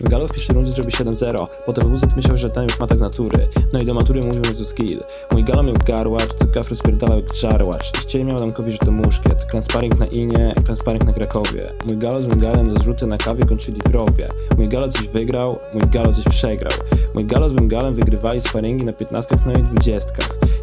Galo w pierwszej rundzie zrobił 7-0, potem WZ myślał, że ten już ma tak z natury. No i do matury mówił, to skill. Mój galo miał garłacz, co kafry spierdalał jak żarłacz. Chcieli miał Adamkowi, że to muszkiet. Klansparing na Inie, klansparing na Krakowie. Mój galo z mój galem za zrzuty na kawie kończyli w rowie. Mój galo coś wygrał, mój galo coś przegrał. Mój galo z moim galem wygrywali sparingi na 15 no i 20.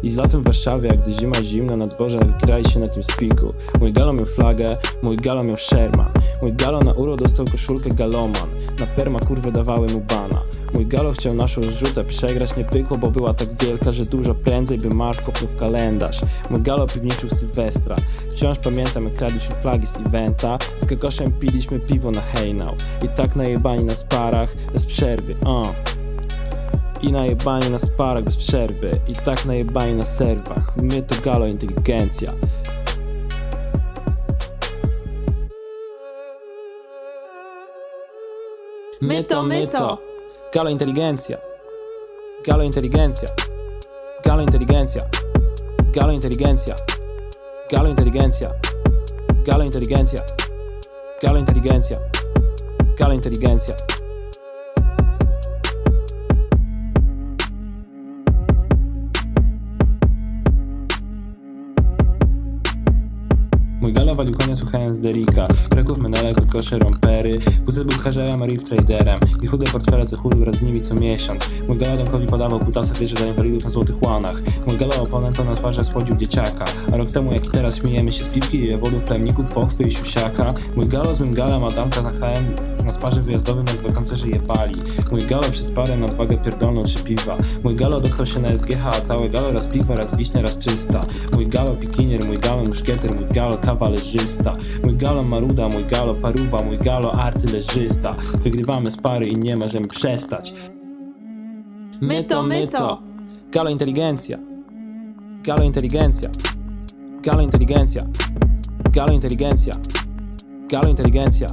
I z latem w Warszawie, gdy zima zimna na dworze, grali się na tym spiku. Mój galo miał flagę, mój galo miał Sherman. Mój galo na uro dostał koszulkę galoman. Na perma kurwę dawały mu bana. Mój galo chciał naszą zrzutę przegrać, nie pykło, bo była tak wielka, że dużo prędzej by Mark kopnął w kalendarz. Mój galo piwniczył Sylwestra. Wciąż pamiętam, jak kradliśmy flagi z eventa. Z kokoszem piliśmy piwo na hejnał. I tak najebani na sparach, bez przerwy, uh. I najebani na sparach bez przerwy I tak najebani na serwach. My to galo inteligencja. My to, my to. Galo inteligencja. Galo inteligencja. Galo inteligencja. Galo inteligencja. Galo inteligencja. Galo inteligencja. Galo inteligencja. Galo inteligencja Mój galo walił konia słuchając Derika Kraków, Menele, kokosze, rompery. WZ był harzajem, a Riff traderem I chude portfele co chudy wraz z nimi co miesiąc. Mój galo Adamkowi podawał kutasa wieży dla inwalidów na złotych łanach. Mój galo oponenta na twarzy spłodził dzieciaka. A rok temu jak i teraz śmiejemy się z piwki i wodów plemników, pochwy i siusiaka. Mój galo z moim galem Adamka na HM na sparze wyjazdowym jak w koncerze jebali. Mój galo przez parę na odwagę pierdolną trzy piwa. Mój galo dostał się na SGH, a całe galo raz piwa, raz wiśnia, raz czysta. Mój galo pikinier, mój galo muszkieter, mój galo kawalerzysta. Mój galo maruda, mój galo paruwa, mój galo artylerzysta. Wygrywamy z pary i nie możemy przestać. My to, my to. Galo inteligencja. Galo inteligencja. Galo inteligencja. Galo inteligencja. Galo inteligencja